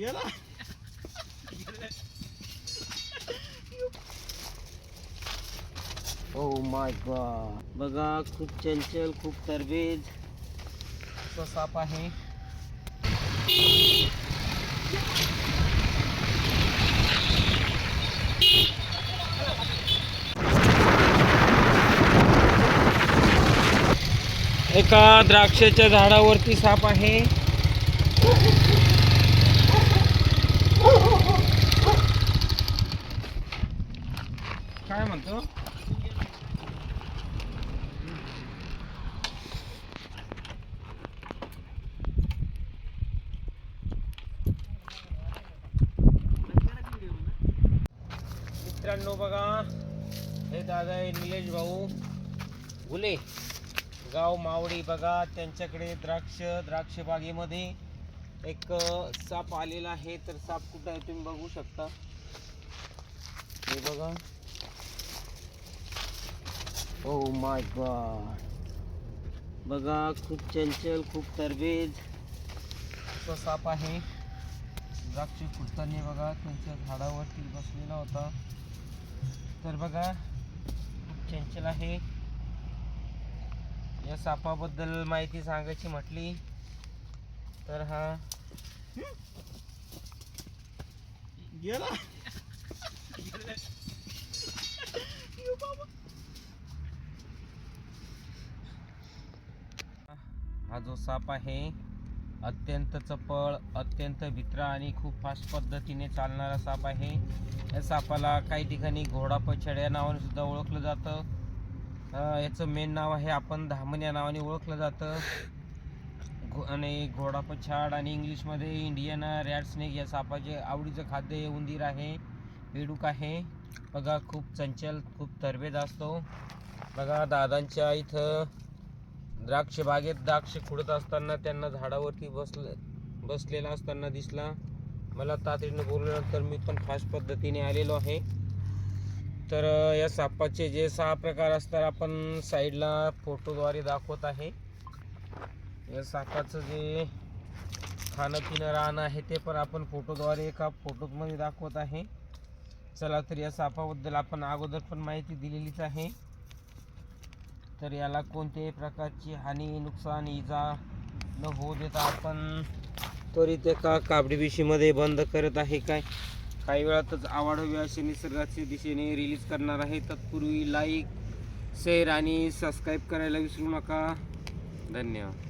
गेला. Oh my God बघा खूप चंचल खूप तरबेज. तो साप आहे. एका द्राक्षाच्या झाडावरती साप आहे. काय म्हणतो? मित्रांनो बघा हे दादा आहे निलेश भाऊ गुले गाव मावडी बघा त्यांच्याकडे द्राक्ष द्राक्ष बागेमध्ये एक साप आलेला आहे तर साप कुठं आहे तुम्ही बघू शकता. हे बघा. ओ माय गॉड बघा खूप चंचल खूप तरबेज. तो साप आहे. द्राक्ष फुटताना बघा त्यांच्या झाडावरती बसलेला होता. तर बघा खूप चंचल आहे. या सापाबद्दल माहिती सांगायची म्हटली. तर हा. गेला. हा जो साप आहे अत्यंत चपळ अत्यंत भित्रा आणि खूप फास्ट पद्धतीने चालणारा साप आहे. या सापाला काही ठिकाणी घोडा पछड्या या नावाने सुद्धा ओळखलं जातं. याचं मेन नाव आहे आपण धामण या नावाने ओळखलं जातं. घो- आणि घोडापछाड आणि इंग्लिशमध्ये इंडियन रॅड स्नेक या सापाचे आवडीचं खाद्य हे उंदीर आहे बेडूक आहे. बघा खूप चंचल खूप तरबेज असतो. बघा दादांच्या इथं द्राक्ष बागेत द्राक्ष खुडत असताना त्यांना झाडावरती बसले बसलेला असताना दिसला. मला तातडीनं बोलल्यानंतर मी पण फास्ट पद्धतीने आलेलो आहे. तर या सापाचे जे सहा प्रकार असतात आपण साईडला फोटोद्वारे दाखवत आहे. या सापाचं जे खाणं पिणं राहणं आहे ते पण आपण फोटोद्वारे एका फोटोमध्ये दाखवत आहे. चला तर या सापाबद्दल आपण अगोदर पण माहिती दिलेलीच आहे. तर याला कोणत्याही प्रकारची हानी नुकसान इजा न होऊ देता आपण त्वरित एका काबडी पिशीमध्ये बंद करत आहे काय? काही वेळातच आवाढव्य असे निसर्गाच्या दिशेने रिलीज करणार आहे. तत्पूर्वी लाईक शेअर आणि सबस्क्राईब करायला विसरू नका. धन्यवाद.